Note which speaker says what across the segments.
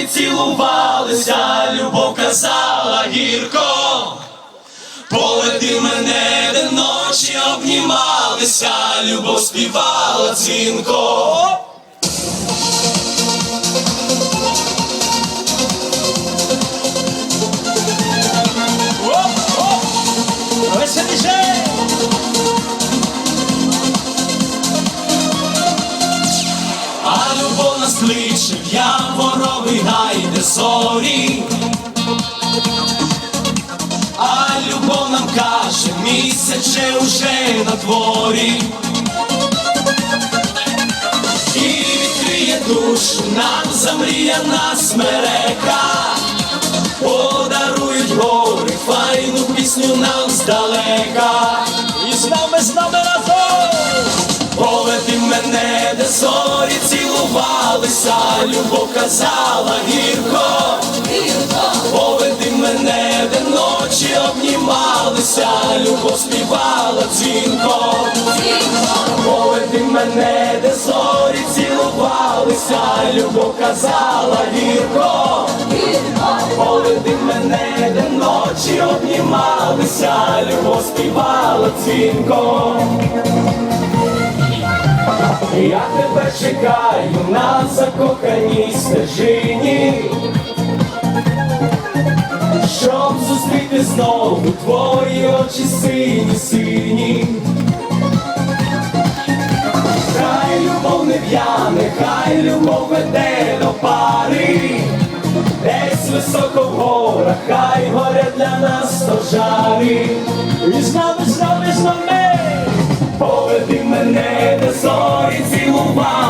Speaker 1: зорі цілувалися, любов казала гірко. полети мене, де ночі обнімалися, любов співала дзвінко. Любов нас кличе, в яворовий гай, де зорі. А любов нам каже, місяче уже на дворі. І відкриє душу нам замріяна смерека. Подарують гори, файну пісню нам здалека.
Speaker 2: І з нами, з нами разом!
Speaker 1: Поведи мене, де зорі цілувалися, любов казала гірко. Поведи мене, де ночі обнімалися, любов співала дзвінко. Поведи мене, де зорі цілувалися, любов казала гірко. Поведи мене, де ночі обнімалися, любов співала дзвінко. Я тебе чекаю на закоханій стежині, щоб зустріти знову твої очі сині, сині. Хай любов не в'яне, хай любов веде до пари, десь високо в горах, хай горять для нас стожари.
Speaker 2: І з нами, з нами!
Speaker 1: Поведи мене,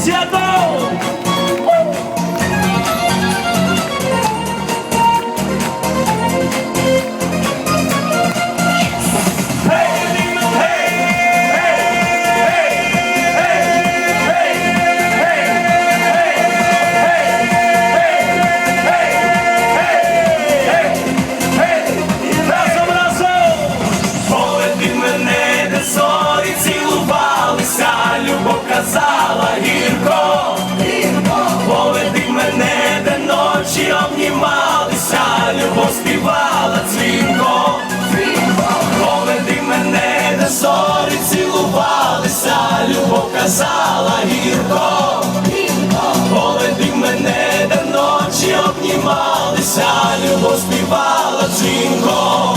Speaker 2: Зі
Speaker 1: казала гірко. Поведи мене, де ночі обнімалися, любов співала дзвінко.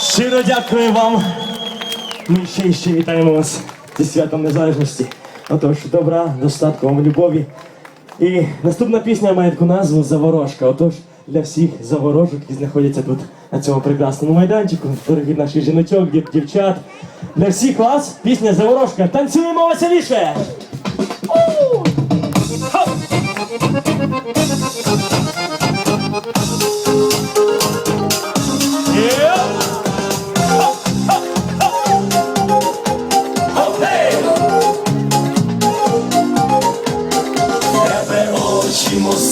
Speaker 2: Щиро дякую вам. Ми ще і ще вітаємо вас зі святом незалежності. Отож, добра, достатку вам любові. І наступна пісня має таку назву Заворожка. Отож, для всіх заворожок, які знаходяться тут на цьому прекрасному майданчику, дорогі наші жіночок, дів- дівчат. Для всіх вас пісня Заворожка. Танцюємо веселіше!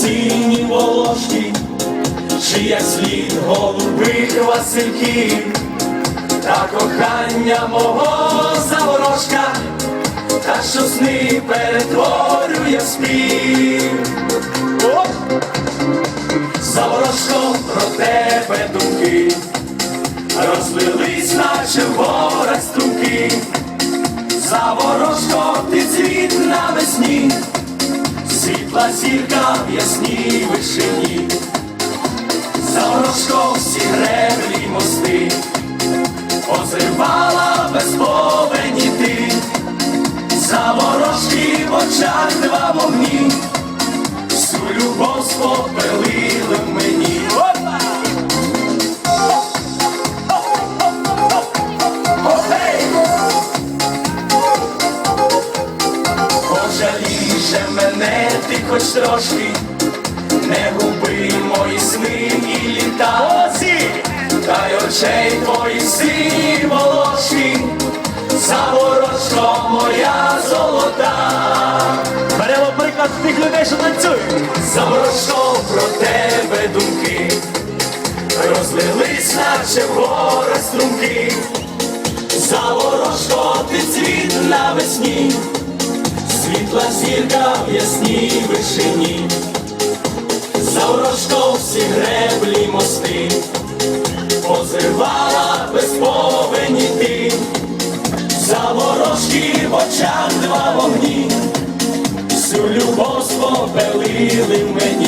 Speaker 1: Сині волошки, чи як слід голубих васильків, та кохання мого заворожка, та що сни перетворює спів. Оп! Заворожко про тебе думки, розлились, наче в горах струмки. Світла зірка в ясній вишині, за ворожком всі греблі мости, позривала без ти, за ворожки в очах два вогні, всю любов спопелили трошки, не губи мої сни і літа. Та й очей твої сині волошки, Заворожко моя золота.
Speaker 2: Беремо приклад тих людей, що танцюють.
Speaker 1: Заворожко про тебе думки, розлились, наче в гори струмки. Заворожко ти цвіт навесні, світла зірка в ясній вишині. за Заворожко всі греблі мости, позривала без повені ти. Заворожки в очах два вогні, всю любов спопелили мені.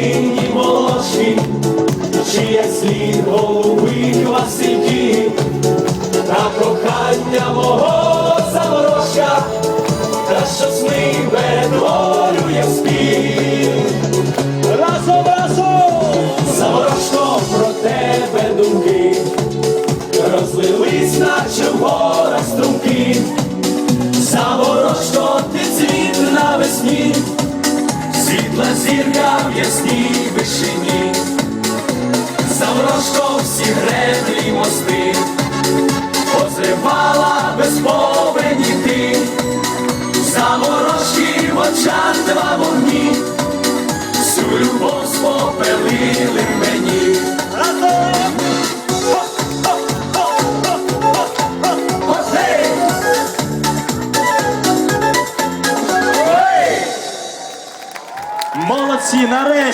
Speaker 1: Сині волоші, чи як слід голубих васильків, на кохання мого заворожка, та що сни перетворює спів.
Speaker 2: Разом, разом!
Speaker 1: Заворожко про тебе думки, розлились, наче в горах струмки. Заворожко ти цвіт навесні, світла зірка в ясній вишині. Заворожко всі греблі мости, позривала безповені ти. Заморожки в очах два вогні, всю любов спопелили мені.